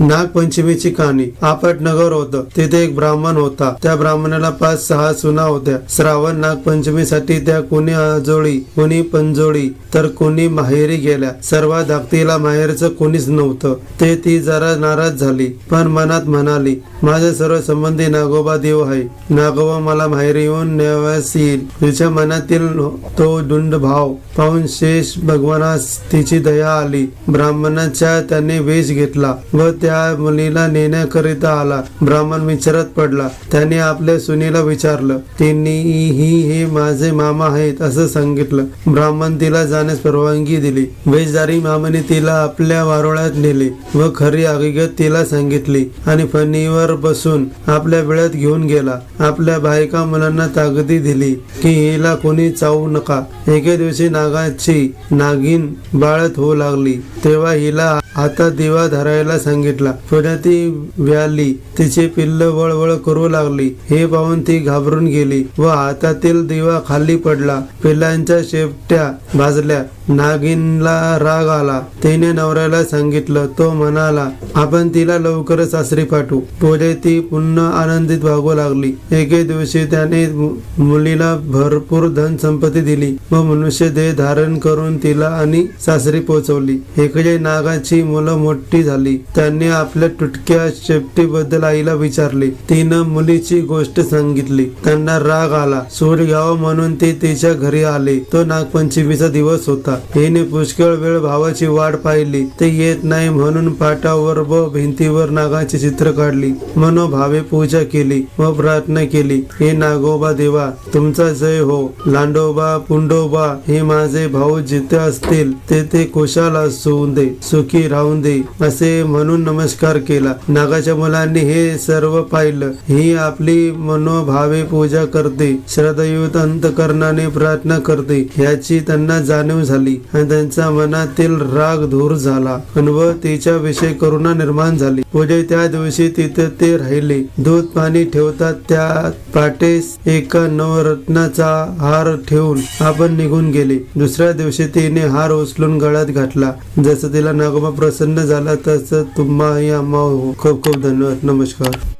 नागपंचमीची कहाणी आपट नगर होतं. तिथे एक ब्राह्मण होता. त्या ब्राह्मणाला पाच सहा सुना होत्या. श्रावण नागपंचमीसाठी त्या कोणी आजोळी कोणी पंजोळी तर कोणी माहेरी गेल्या. सर्वात धाकटीला माहेरचं कोणीच नव्हतं. ते ती जरा नाराज झाली. पण मनात म्हणाली माझे सर्व संबंधी नागोबा देव आहे. नागोबा मला माहेरी येऊन न्यावयास येईल. तिच्या मनातील तो दुंड भाव पाहून शेष भगवानास तिची दया आली. ब्राह्मणाच्या त्याने वेश घेतला व त्या मुलीला नेण्याकरिता आला. ब्राह्मण विचारत पडला. त्याने आपल्या सुनीला विचारलं त्यांनी ही हे माझे मामा आहेत असं सांगितलं. ब्राह्मण तिला जाण्यास परवानगी दिली. वेशधारी मामाने तिला आपल्या वारोळ्यात नेले व खरी हकीकत तिला सांगितली आणि फणीवर बसून आपल्या वेळात घेऊन गेला. आपल्या बायका मुलांना ताकदी दिली की हिला कोणी चावू नका. एके दिवशी नागाची नागिन बाळत होऊ लागली. तेव्हा हिला आता दिवा धरायला सांगितला. पुढे ती व्याली तिचे पिल्ल वळवळ करू लागली. हे पाहून ती घाबरून गेली व हातातील दिवा खाली पडला. पिल्लांच्या शेपट्या भाजल्या. नागिनला राग आला. तिने नवऱ्याला सांगितलं. तो म्हणाला आपण तिला लवकरच सासरी पाठवू. पुढे ती पुन्हा आनंदित वागू लागली. एके दिवशी त्याने मु- मुलीला भरपूर धन संपत्ती दिली व मनुष्य देह धारण करून तिला आणि सासरी पोहोचवली इकडे नागाची ती मुलं मोठी झाली. त्यांनी आपल्या तुटक्या शेपटीबद्दल आईला विचारले. तिनं मुलीची गोष्ट सांगितली. त्यांना राग आला. सूड घ्यावा म्हणून ते तिच्या घरी आले. तो नागपंचमीचा दिवस होता. हिने पुष्कळ वेळ भावाची वाट पाहिली. ते येत नाही म्हणून पाटावर व भिंतीवर नागाची चित्र काढली. मनोभावे पूजा केली व प्रार्थना केली. हे नागोबा देवा तुमचा जय हो. लांडोबा पुंडोबा हे माझे भाऊ जिथे असतील ते ते खुशाल असू दे. सुखी राहून दे असे म्हणून नमस्कार केला. नागाच्या मुलांनी हे सर्व पाहिलं. ही आपली मनोभावे पूजा करते. श्रद्धयुत अंतकरणाने प्रार्थना करते. याची त्यांना जाणीव झाली आणि त्यांच्या मनातील राग दूर झाला. व तिच्या विषय करुणा निर्माण झाली. पुढे त्या दिवशी तिथे ते राहिले. दूध पाणी ठेवतात त्या पाटेस एका नवरत्नाचा हार ठेवून आपण निघून गेले. दुसऱ्या दिवशी तिने हार उचलून गळ्यात घातला. जसं तिला नागोबा प्रसन्न झाला तसं तुम्हा खूप खूप धन्यवाद. नमस्कार.